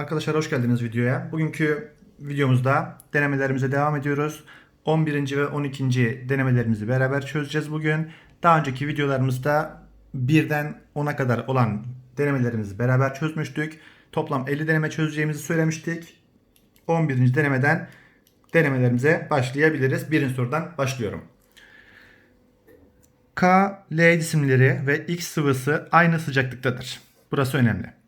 Arkadaşlar hoş geldiniz videoya. Bugünkü videomuzda denemelerimize devam ediyoruz. 11. ve 12. denemelerimizi beraber çözeceğiz bugün. Daha önceki videolarımızda 1'den 10'a kadar olan denemelerimizi beraber çözmüştük. Toplam 50 deneme çözeceğimizi söylemiştik. 11. denemeden denemelerimize başlayabiliriz. Birinci sorudan başlıyorum. K, L cisimleri ve X sıvısı aynı sıcaklıktadır. Burası önemli.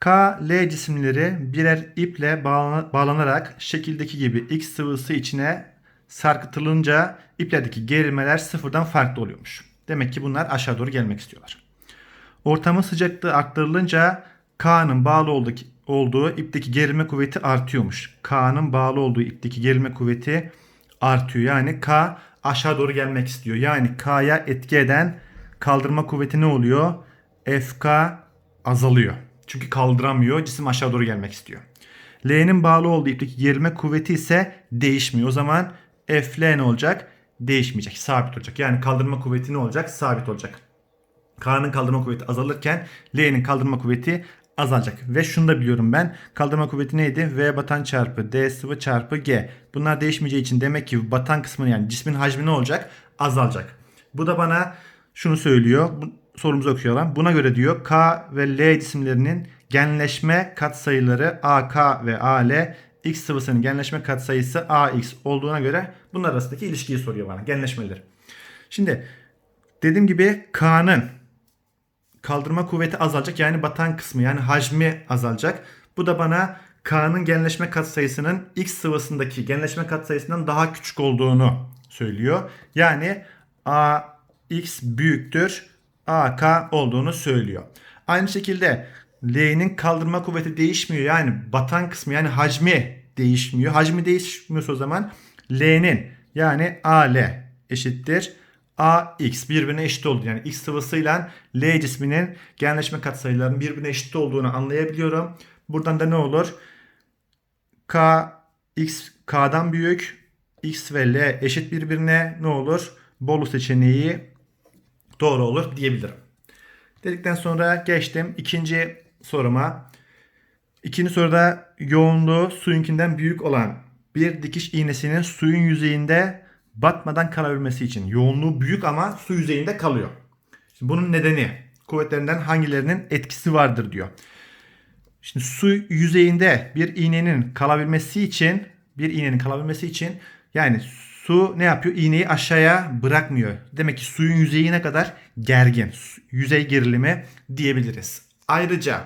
K, L cisimleri birer iple bağlana- bağlanarak şekildeki gibi X sıvısı içine sarkıtılınca iplerdeki gerilmeler sıfırdan farklı oluyormuş. Demek ki bunlar aşağı doğru gelmek istiyorlar. Ortamın sıcaklığı arttırılınca K'nın bağlı olduğu, olduğu ipteki gerilme kuvveti artıyormuş. K'nın bağlı olduğu ipteki gerilme kuvveti artıyor. Yani K aşağı doğru gelmek istiyor. Yani K'ya etki eden kaldırma kuvveti ne oluyor? FK azalıyor. Çünkü kaldıramıyor. Cisim aşağı doğru gelmek istiyor. L'nin bağlı olduğu ipteki gerilme kuvveti ise değişmiyor. O zaman FL ne olacak? Değişmeyecek. Sabit olacak. Yani kaldırma kuvveti ne olacak? Sabit olacak. K'nın kaldırma kuvveti azalırken L'nin kaldırma kuvveti azalacak. Ve şunu da biliyorum ben. Kaldırma kuvveti neydi? V batan çarpı D sıvı çarpı G. Bunlar değişmeyeceği için demek ki batan kısmı yani cismin hacmi ne olacak? Azalacak. Bu da bana şunu söylüyor. Sorumuzu okuyalım. Buna göre diyor K ve L cisimlerinin genleşme katsayıları AK ve AL X sıvısının genleşme katsayısı AX olduğuna göre bunlar arasındaki ilişkiyi soruyor bana. Genleşmeleri. Şimdi dediğim gibi K'nın kaldırma kuvveti azalacak. Yani batan kısmı yani hacmi azalacak. Bu da bana K'nın genleşme katsayısının X sıvısındaki genleşme katsayısından daha küçük olduğunu söylüyor. Yani AX büyüktür AK olduğunu söylüyor. Aynı şekilde L'nin kaldırma kuvveti değişmiyor. Yani batan kısmı yani hacmi değişmiyor. Hacmi değişmiyorsa o zaman L'nin yani AL eşittir AX birbirine eşit oldu. Yani X sıvısıyla L cisminin genleşme katsayılarının birbirine eşit olduğunu anlayabiliyorum. Buradan da ne olur? K X K'dan büyük. X ve L eşit birbirine ne olur? Bolu seçeneği doğru olur diyebilirim. Dedikten sonra geçtim ikinci soruma. İkinci soruda yoğunluğu suyunkinden büyük olan bir dikiş iğnesinin suyun yüzeyinde batmadan kalabilmesi için. Yoğunluğu büyük ama su yüzeyinde kalıyor. Şimdi bunun nedeni kuvvetlerinden hangilerinin etkisi vardır diyor. Şimdi su yüzeyinde bir iğnenin kalabilmesi için bir iğnenin kalabilmesi için yani su ne yapıyor? İğneyi aşağıya bırakmıyor. Demek ki suyun yüzeyine kadar gergin. Yüzey gerilimi diyebiliriz. Ayrıca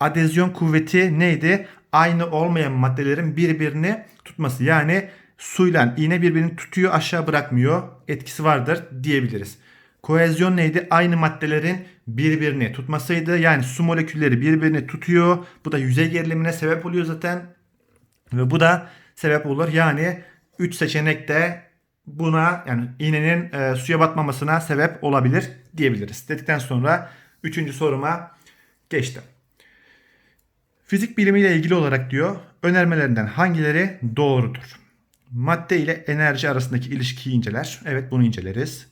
adezyon kuvveti neydi? Aynı olmayan maddelerin birbirini tutması. Yani suyla iğne birbirini tutuyor aşağı bırakmıyor. Etkisi vardır diyebiliriz. Kohezyon neydi? Aynı maddelerin birbirini tutmasıydı. Yani su molekülleri birbirini tutuyor. Bu da yüzey gerilimine sebep oluyor zaten. Ve bu da sebep olur. Yani 3 seçenek de buna yani iğnenin e, suya batmamasına sebep olabilir diyebiliriz. Dedikten sonra 3. soruma geçtim. Fizik bilimiyle ilgili olarak diyor önermelerinden hangileri doğrudur? Madde ile enerji arasındaki ilişkiyi inceler. Evet bunu inceleriz.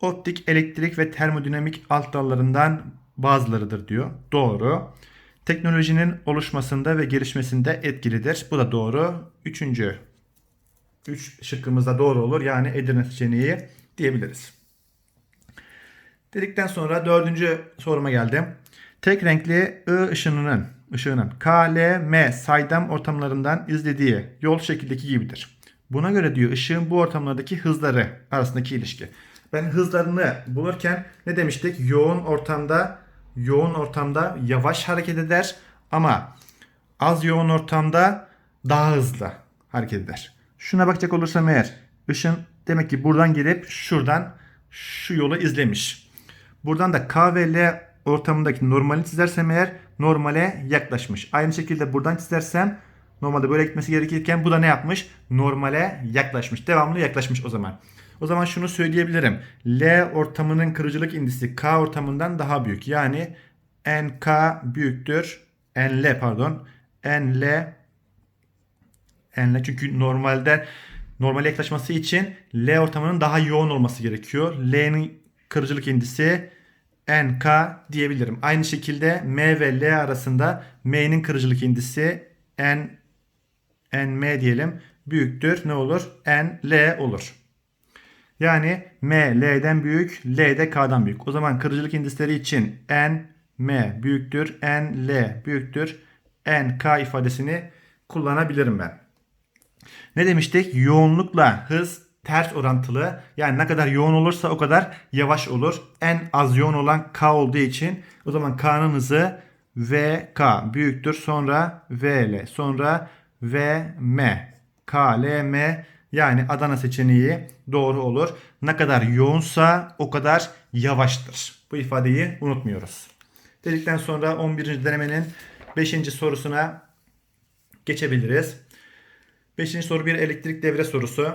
Optik, elektrik ve termodinamik alt dallarından bazılarıdır diyor. Doğru. Teknolojinin oluşmasında ve gelişmesinde etkilidir. Bu da doğru. Üçüncü. Üç şıkkımızda doğru olur. Yani Edirne seçeneği diyebiliriz. Dedikten sonra dördüncü soruma geldim. Tek renkli I ışınının, ışığının K, L, M saydam ortamlarından izlediği yol şekildeki gibidir. Buna göre diyor ışığın bu ortamlardaki hızları arasındaki ilişki. Ben hızlarını bulurken ne demiştik? Yoğun ortamda yoğun ortamda yavaş hareket eder ama az yoğun ortamda daha hızlı hareket eder. Şuna bakacak olursam eğer ışın demek ki buradan gelip şuradan şu yolu izlemiş. Buradan da K ve L ortamındaki normali çizersem eğer normale yaklaşmış. Aynı şekilde buradan çizersem normalde böyle gitmesi gerekirken bu da ne yapmış? Normale yaklaşmış. Devamlı yaklaşmış o zaman. O zaman şunu söyleyebilirim. L ortamının kırıcılık indisi K ortamından daha büyük. Yani NK büyüktür. NL pardon. NL NL çünkü normalde normale yaklaşması için L ortamının daha yoğun olması gerekiyor. L'nin kırıcılık indisi NK diyebilirim. Aynı şekilde M ve L arasında M'nin kırıcılık indisi N NM diyelim büyüktür. Ne olur? N L olur. Yani M L'den büyük, L de K'dan büyük. O zaman kırıcılık indisleri için N M büyüktür, N L büyüktür, N K ifadesini kullanabilirim ben. Ne demiştik? Yoğunlukla hız ters orantılı. Yani ne kadar yoğun olursa o kadar yavaş olur. En az yoğun olan K olduğu için o zaman K'nın hızı VK büyüktür. Sonra VL, sonra VM, KLM yani Adana seçeneği doğru olur. Ne kadar yoğunsa o kadar yavaştır. Bu ifadeyi unutmuyoruz. Dedikten sonra 11. denemenin 5. sorusuna geçebiliriz. 5. soru bir elektrik devre sorusu.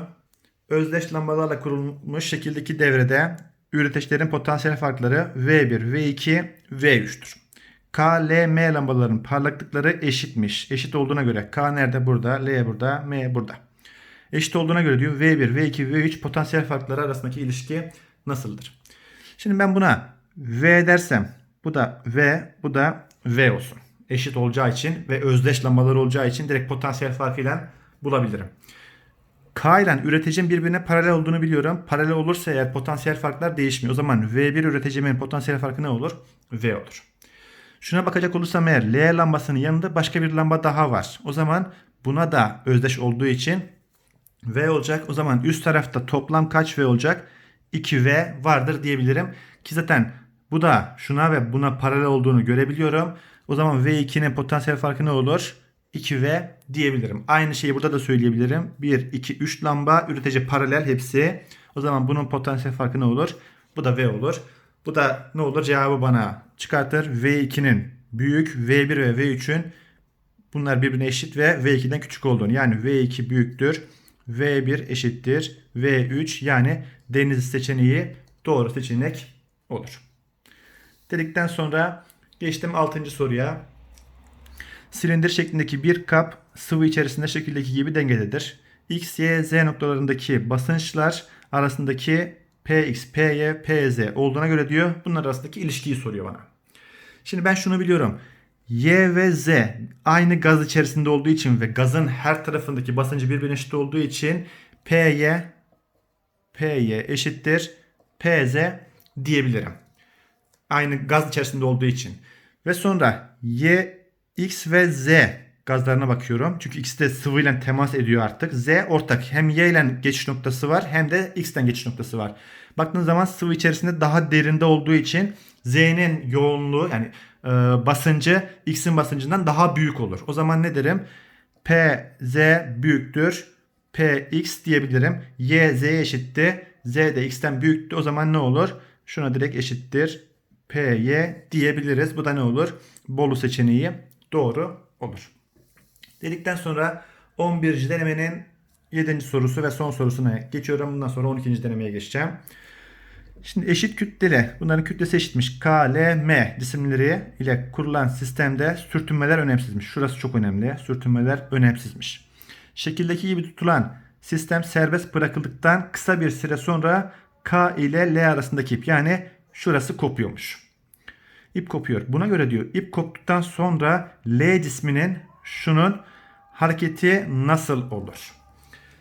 Özdeş lambalarla kurulmuş şekildeki devrede üreteçlerin potansiyel farkları V1, V2, V3'tür. K, L, M lambaların parlaklıkları eşitmiş. Eşit olduğuna göre K nerede? Burada, L burada, M burada. Eşit olduğuna göre diyor V1, V2, V3 potansiyel farkları arasındaki ilişki nasıldır? Şimdi ben buna V dersem bu da V, bu da V olsun. Eşit olacağı için ve özdeş lambalar olacağı için direkt potansiyel farkıyla bulabilirim. K ile üreticinin birbirine paralel olduğunu biliyorum. Paralel olursa eğer potansiyel farklar değişmiyor. O zaman V1 üreticimin potansiyel farkı ne olur? V olur. Şuna bakacak olursam eğer L lambasının yanında başka bir lamba daha var. O zaman buna da özdeş olduğu için V olacak. O zaman üst tarafta toplam kaç V olacak? 2V vardır diyebilirim. Ki zaten bu da şuna ve buna paralel olduğunu görebiliyorum. O zaman V2'nin potansiyel farkı ne olur? 2V diyebilirim. Aynı şeyi burada da söyleyebilirim. 1, 2, 3 lamba üretici paralel hepsi. O zaman bunun potansiyel farkı ne olur? Bu da V olur. Bu da ne olur? Cevabı bana çıkartır. V2'nin büyük, V1 ve V3'ün bunlar birbirine eşit ve V2'den küçük olduğunu. Yani V2 büyüktür. V1 eşittir. V3 yani deniz seçeneği doğru seçenek olur. Dedikten sonra geçtim 6. soruya. Silindir şeklindeki bir kap sıvı içerisinde şekildeki gibi dengededir. X, Y, Z noktalarındaki basınçlar arasındaki Px, Py, Pz olduğuna göre diyor bunlar arasındaki ilişkiyi soruyor bana. Şimdi ben şunu biliyorum. Y ve Z aynı gaz içerisinde olduğu için ve gazın her tarafındaki basıncı birbirine eşit olduğu için Py Py eşittir Pz diyebilirim. Aynı gaz içerisinde olduğu için. Ve sonra Y X ve Z gazlarına bakıyorum. Çünkü ikisi de sıvıyla temas ediyor artık. Z ortak. Hem Y ile geçiş noktası var hem de X'ten geçiş noktası var. Baktığınız zaman sıvı içerisinde daha derinde olduğu için Z'nin yoğunluğu yani e, basıncı X'in basıncından daha büyük olur. O zaman ne derim? PZ büyüktür. PX diyebilirim. Y Z'ye eşitti. Z de X'ten büyüktü. O zaman ne olur? Şuna direkt eşittir. PY diyebiliriz. Bu da ne olur? Bolu seçeneği doğru olur. Dedikten sonra 11. denemenin 7. sorusu ve son sorusuna geçiyorum. Bundan sonra 12. denemeye geçeceğim. Şimdi eşit kütleli, bunların kütlesi eşitmiş. K, L, M cisimleri ile kurulan sistemde sürtünmeler önemsizmiş. Şurası çok önemli. Sürtünmeler önemsizmiş. Şekildeki gibi tutulan sistem serbest bırakıldıktan kısa bir süre sonra K ile L arasındaki ip yani şurası kopuyormuş. İp kopuyor. Buna göre diyor ip koptuktan sonra L cisminin şunun hareketi nasıl olur?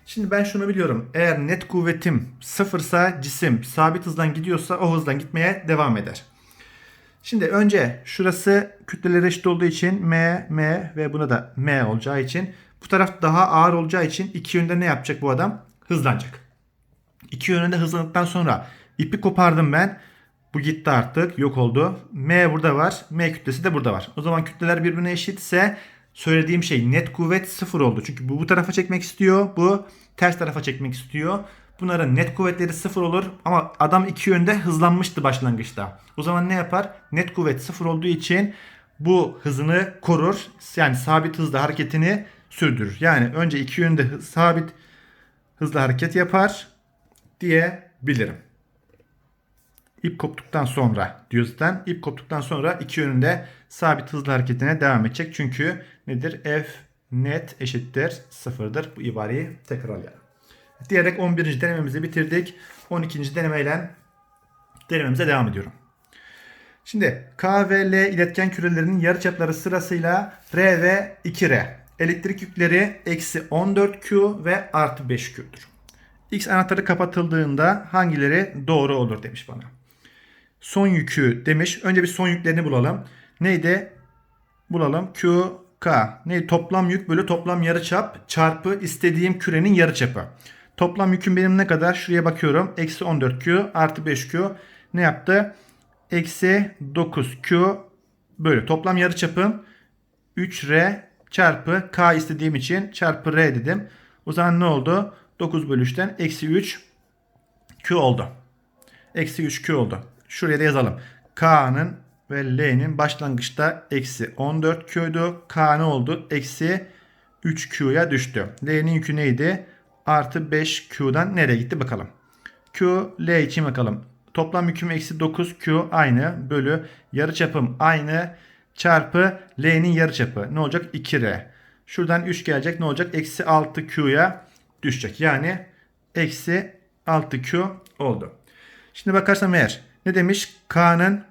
Şimdi ben şunu biliyorum. Eğer net kuvvetim sıfırsa cisim sabit hızdan gidiyorsa o hızdan gitmeye devam eder. Şimdi önce şurası kütleleri eşit olduğu için M, M ve buna da M olacağı için bu taraf daha ağır olacağı için iki yönde ne yapacak bu adam? Hızlanacak. İki yönünde hızlandıktan sonra ipi kopardım ben. Bu gitti artık yok oldu. M burada var. M kütlesi de burada var. O zaman kütleler birbirine eşitse söylediğim şey net kuvvet sıfır oldu. Çünkü bu bu tarafa çekmek istiyor. Bu ters tarafa çekmek istiyor. Bunların net kuvvetleri sıfır olur ama adam iki yönde hızlanmıştı başlangıçta. O zaman ne yapar? Net kuvvet sıfır olduğu için bu hızını korur. Yani sabit hızla hareketini sürdürür. Yani önce iki yönde sabit hızla hareket yapar diyebilirim. İp koptuktan sonra diyor zaten. İp koptuktan sonra iki yönünde sabit hızlı hareketine devam edecek. Çünkü nedir? F net eşittir sıfırdır. Bu ibareyi tekrarlayalım. Diyerek 11. denememizi bitirdik. 12. denemeyle denememize devam ediyorum. Şimdi K ve L iletken kürelerinin yarıçapları sırasıyla R ve 2R. Elektrik yükleri eksi 14Q ve artı 5Q'dur. X anahtarı kapatıldığında hangileri doğru olur demiş bana. Son yükü demiş. Önce bir son yüklerini bulalım. Neydi? Bulalım. Q, K. Neydi? Toplam yük bölü toplam yarıçap çarpı istediğim kürenin yarıçapı. Toplam yüküm benim ne kadar? Şuraya bakıyorum. Eksi 14Q artı 5Q. Ne yaptı? Eksi 9Q bölü. Toplam yarıçapım 3R çarpı K istediğim için çarpı R dedim. O zaman ne oldu? 9 bölü 3'ten eksi 3 Q oldu. Eksi 3 Q oldu. Şuraya da yazalım. K'nın ve L'nin başlangıçta eksi 14 Q'ydu. K ne oldu? Eksi 3 Q'ya düştü. L'nin yükü neydi? Artı 5 Q'dan nereye gitti bakalım. Q, L için bakalım. Toplam yüküm eksi 9 Q aynı bölü yarıçapım aynı çarpı L'nin yarıçapı. Ne olacak? 2R. Şuradan 3 gelecek. Ne olacak? Eksi 6 Q'ya düşecek. Yani eksi 6Q oldu. Şimdi bakarsam eğer ne demiş? K'nın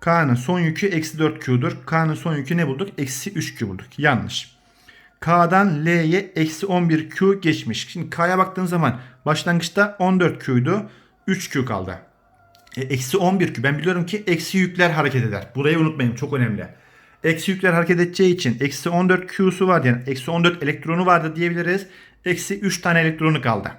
K'nın son yükü eksi 4Q'dur. K'nın son yükü ne bulduk? Eksi 3Q bulduk. Yanlış. K'dan L'ye eksi 11Q geçmiş. Şimdi K'ya baktığın zaman başlangıçta 14Q'ydu. 3Q kaldı. E, eksi 11Q. Ben biliyorum ki eksi yükler hareket eder. Burayı unutmayın. Çok önemli. Eksi yükler hareket edeceği için eksi 14 Q'su var yani eksi 14 elektronu vardı diyebiliriz. Eksi 3 tane elektronu kaldı.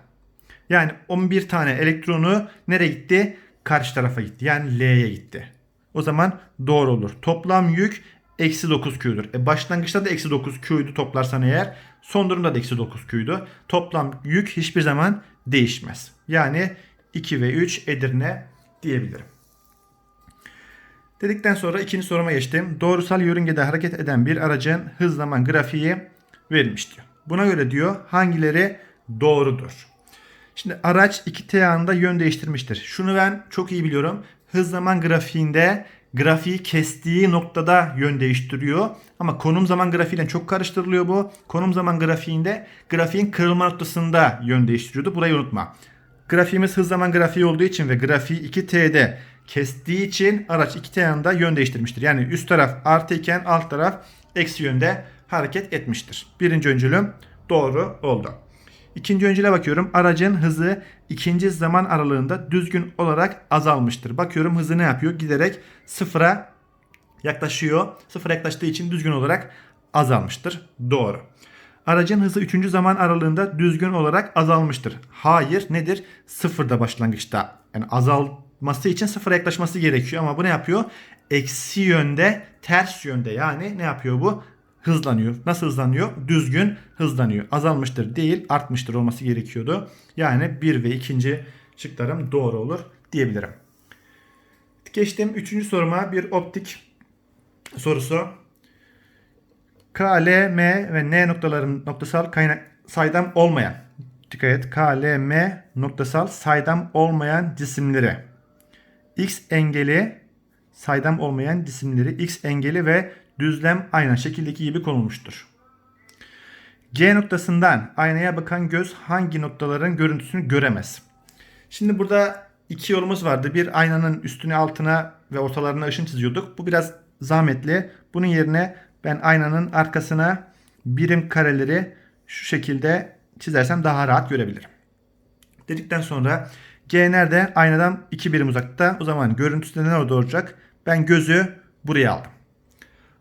Yani 11 tane elektronu nereye gitti? Karşı tarafa gitti. Yani L'ye gitti. O zaman doğru olur. Toplam yük eksi 9 Q'dur. E başlangıçta da eksi 9 Q'ydu toplarsan eğer. Son durumda da eksi 9 Q'ydu. Toplam yük hiçbir zaman değişmez. Yani 2 ve 3 Edirne diyebilirim. Dedikten sonra ikinci soruma geçtim. Doğrusal yörüngede hareket eden bir aracın hız zaman grafiği verilmiş diyor. Buna göre diyor hangileri doğrudur? Şimdi araç iki ayağında yön değiştirmiştir. Şunu ben çok iyi biliyorum. Hız zaman grafiğinde grafiği kestiği noktada yön değiştiriyor. Ama konum zaman grafiğiyle çok karıştırılıyor bu. Konum zaman grafiğinde grafiğin kırılma noktasında yön değiştiriyordu. Burayı unutma. Grafiğimiz hız zaman grafiği olduğu için ve grafiği 2T'de kestiği için araç iki ayağında yön değiştirmiştir. Yani üst taraf artı iken alt taraf eksi yönde hareket etmiştir. Birinci öncülüm doğru oldu. İkinci öncüle bakıyorum. Aracın hızı ikinci zaman aralığında düzgün olarak azalmıştır. Bakıyorum hızı ne yapıyor? Giderek sıfıra yaklaşıyor. Sıfıra yaklaştığı için düzgün olarak azalmıştır. Doğru. Aracın hızı 3. zaman aralığında düzgün olarak azalmıştır. Hayır nedir? Sıfırda başlangıçta. Yani azalması için sıfıra yaklaşması gerekiyor ama bu ne yapıyor? Eksi yönde, ters yönde yani ne yapıyor bu? Hızlanıyor. Nasıl hızlanıyor? Düzgün hızlanıyor. Azalmıştır değil artmıştır olması gerekiyordu. Yani 1 ve 2. şıklarım doğru olur diyebilirim. Geçtim 3. soruma bir optik sorusu. K, L, M ve N noktaların noktasal kaynak saydam olmayan dikkat et K, L, M noktasal saydam olmayan cisimleri X engeli saydam olmayan cisimleri X engeli ve düzlem ayna şekildeki gibi konulmuştur. G noktasından aynaya bakan göz hangi noktaların görüntüsünü göremez? Şimdi burada iki yolumuz vardı. Bir aynanın üstüne altına ve ortalarına ışın çiziyorduk. Bu biraz zahmetli. Bunun yerine ben aynanın arkasına birim kareleri şu şekilde çizersem daha rahat görebilirim. Dedikten sonra G nerede? Aynadan 2 birim uzakta. O zaman görüntüsü de nerede olacak? Ben gözü buraya aldım.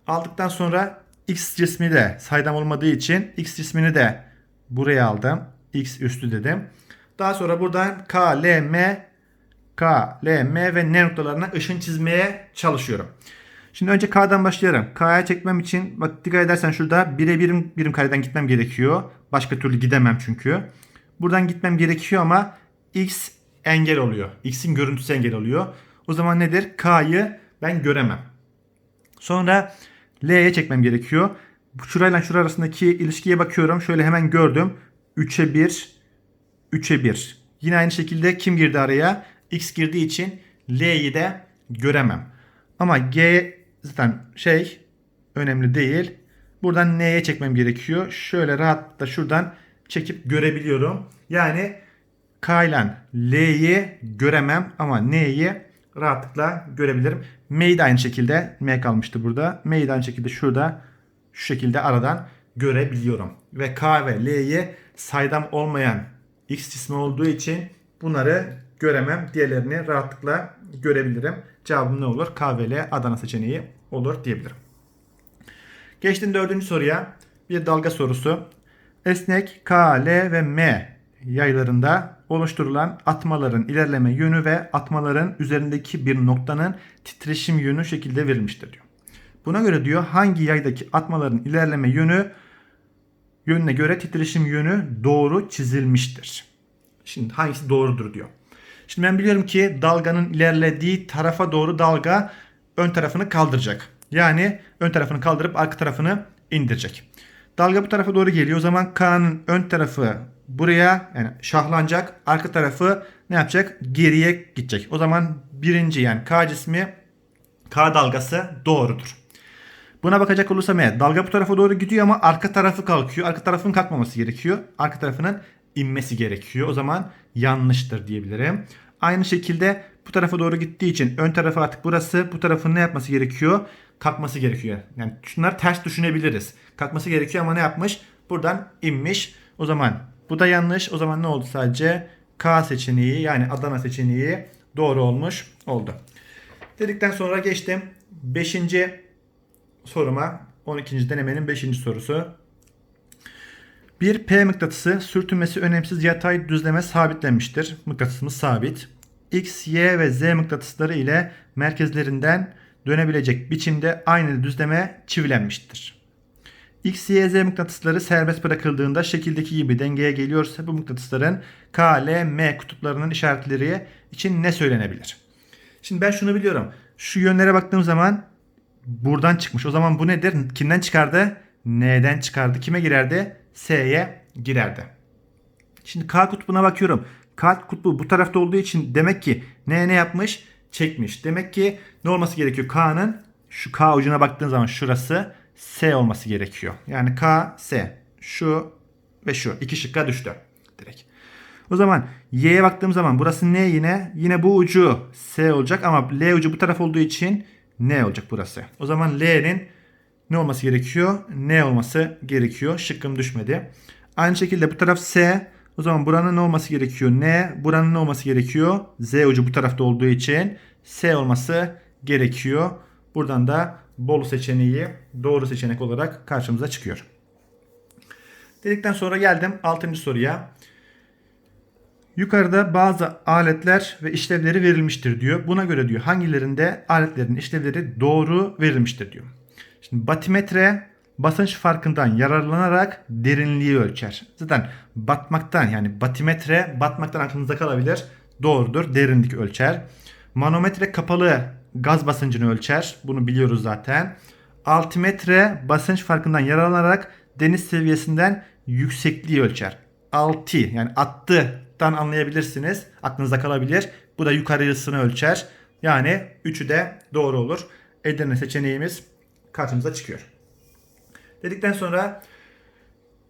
Aldıktan sonra x cismi de saydam olmadığı için x cismini de buraya aldım. x üstü dedim. Daha sonra buradan k, l, m, k, l, m ve n noktalarına ışın çizmeye çalışıyorum. Şimdi önce K'dan başlayalım. K'ya çekmem için bak dikkat edersen şurada 1'e birim, birim kareden gitmem gerekiyor. Başka türlü gidemem çünkü. Buradan gitmem gerekiyor ama X engel oluyor. X'in görüntüsü engel oluyor. O zaman nedir? K'yı ben göremem. Sonra L'ye çekmem gerekiyor. Şurayla şura arasındaki ilişkiye bakıyorum. Şöyle hemen gördüm. 3'e 1, 3'e 1. Yine aynı şekilde kim girdi araya? X girdiği için L'yi de göremem. Ama G zaten şey önemli değil. Buradan N'ye çekmem gerekiyor. Şöyle rahat da şuradan çekip görebiliyorum. Yani K ile L'yi göremem ama N'yi rahatlıkla görebilirim. M'yi de aynı şekilde M kalmıştı burada. M'yi de aynı şekilde şurada şu şekilde aradan görebiliyorum. Ve K ve L'yi saydam olmayan X cismi olduğu için bunları göremem. Diğerlerini rahatlıkla görebilirim. Cevabım ne olur? K ve L Adana seçeneği olur diyebilirim. Geçtim dördüncü soruya. Bir dalga sorusu. Esnek K, L ve M yaylarında oluşturulan atmaların ilerleme yönü ve atmaların üzerindeki bir noktanın titreşim yönü şekilde verilmiştir diyor. Buna göre diyor hangi yaydaki atmaların ilerleme yönü yönüne göre titreşim yönü doğru çizilmiştir. Şimdi hangisi doğrudur diyor. Şimdi ben biliyorum ki dalganın ilerlediği tarafa doğru dalga ön tarafını kaldıracak. Yani ön tarafını kaldırıp arka tarafını indirecek. Dalga bu tarafa doğru geliyor. O zaman K'nın ön tarafı buraya yani şahlanacak. Arka tarafı ne yapacak? Geriye gidecek. O zaman birinci yani K cismi K dalgası doğrudur. Buna bakacak olursam eğer dalga bu tarafa doğru gidiyor ama arka tarafı kalkıyor. Arka tarafın kalkmaması gerekiyor. Arka tarafının inmesi gerekiyor. O zaman yanlıştır diyebilirim. Aynı şekilde bu tarafa doğru gittiği için ön tarafı artık burası. Bu tarafın ne yapması gerekiyor? Kalkması gerekiyor. Yani şunlar ters düşünebiliriz. Kalkması gerekiyor ama ne yapmış? Buradan inmiş. O zaman bu da yanlış. O zaman ne oldu sadece? K seçeneği yani Adana seçeneği doğru olmuş oldu. Dedikten sonra geçtim. 5. soruma. 12. denemenin 5. sorusu. Bir P mıknatısı sürtünmesi önemsiz yatay düzleme sabitlenmiştir. Mıknatısımız sabit. X, Y ve Z mıknatısları ile merkezlerinden dönebilecek biçimde aynı düzleme çivilenmiştir. X, Y, Z mıknatısları serbest bırakıldığında şekildeki gibi dengeye geliyorsa bu mıknatısların K, L, M kutuplarının işaretleri için ne söylenebilir? Şimdi ben şunu biliyorum. Şu yönlere baktığım zaman buradan çıkmış. O zaman bu nedir? Kimden çıkardı? N'den çıkardı. Kime girerdi? S'ye girerdi. Şimdi K kutbuna bakıyorum. K kutbu bu tarafta olduğu için demek ki N ne yapmış? Çekmiş. Demek ki ne olması gerekiyor? K'nın şu K ucuna baktığın zaman şurası S olması gerekiyor. Yani K, S. Şu ve şu. iki şıkka düştü. Direkt. O zaman Y'ye baktığım zaman burası N yine. Yine bu ucu S olacak ama L ucu bu taraf olduğu için N olacak burası. O zaman L'nin ne olması gerekiyor? N olması gerekiyor. Şıkkım düşmedi. Aynı şekilde bu taraf S. O zaman buranın ne olması gerekiyor? N. Buranın ne olması gerekiyor? Z ucu bu tarafta olduğu için S olması gerekiyor. Buradan da Bolu seçeneği doğru seçenek olarak karşımıza çıkıyor. Dedikten sonra geldim 6. soruya. Yukarıda bazı aletler ve işlevleri verilmiştir diyor. Buna göre diyor hangilerinde aletlerin işlevleri doğru verilmiştir diyor. Şimdi batimetre basınç farkından yararlanarak derinliği ölçer. Zaten batmaktan yani batimetre batmaktan aklınızda kalabilir. Doğrudur. Derinlik ölçer. Manometre kapalı gaz basıncını ölçer. Bunu biliyoruz zaten. Altimetre basınç farkından yararlanarak deniz seviyesinden yüksekliği ölçer. Alti yani attıdan anlayabilirsiniz. Aklınızda kalabilir. Bu da yukarısını ölçer. Yani üçü de doğru olur. Edirne seçeneğimiz karşımıza çıkıyor. Dedikten sonra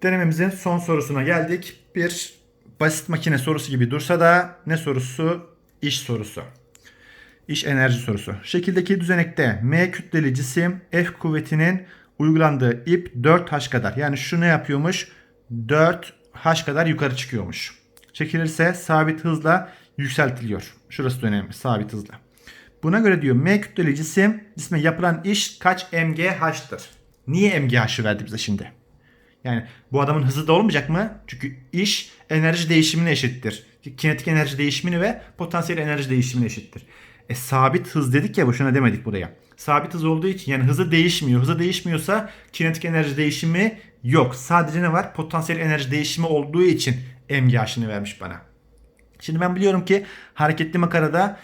denememizin son sorusuna geldik. Bir basit makine sorusu gibi dursa da ne sorusu? İş sorusu. İş enerji sorusu. Şekildeki düzenekte M kütleli cisim F kuvvetinin uygulandığı ip 4H kadar. Yani şu ne yapıyormuş? 4H kadar yukarı çıkıyormuş. Çekilirse sabit hızla yükseltiliyor. Şurası da önemli. Sabit hızla. Buna göre diyor M kütleli cisim cisme yapılan iş kaç mgh'tır? Niye mgh'ı verdi bize şimdi? Yani bu adamın hızı da olmayacak mı? Çünkü iş enerji değişimine eşittir. Kinetik enerji değişimini ve potansiyel enerji değişimine eşittir. E sabit hız dedik ya boşuna demedik buraya. Sabit hız olduğu için yani hızı değişmiyor. Hızı değişmiyorsa kinetik enerji değişimi yok. Sadece ne var? Potansiyel enerji değişimi olduğu için mgh'ını vermiş bana. Şimdi ben biliyorum ki hareketli makarada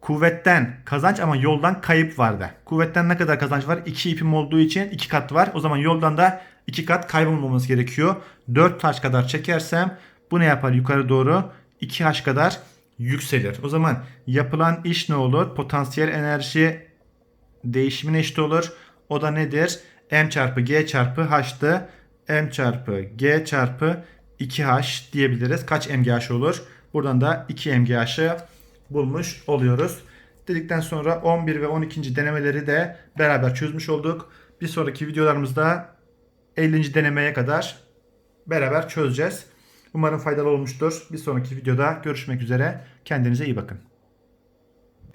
kuvvetten kazanç ama yoldan kayıp vardı. Kuvvetten ne kadar kazanç var? 2 ipim olduğu için 2 kat var. O zaman yoldan da 2 kat kaybolmamız gerekiyor. 4 taş kadar çekersem bu ne yapar yukarı doğru? 2H kadar yükselir. O zaman yapılan iş ne olur? Potansiyel enerji değişimine eşit olur. O da nedir? M çarpı G çarpı H'tı. M çarpı G çarpı 2H diyebiliriz. Kaç MGH olur? Buradan da 2 MGH'ı bulmuş oluyoruz. dedikten sonra 11 ve 12. denemeleri de beraber çözmüş olduk. Bir sonraki videolarımızda 50. denemeye kadar beraber çözeceğiz. Umarım faydalı olmuştur. Bir sonraki videoda görüşmek üzere. Kendinize iyi bakın.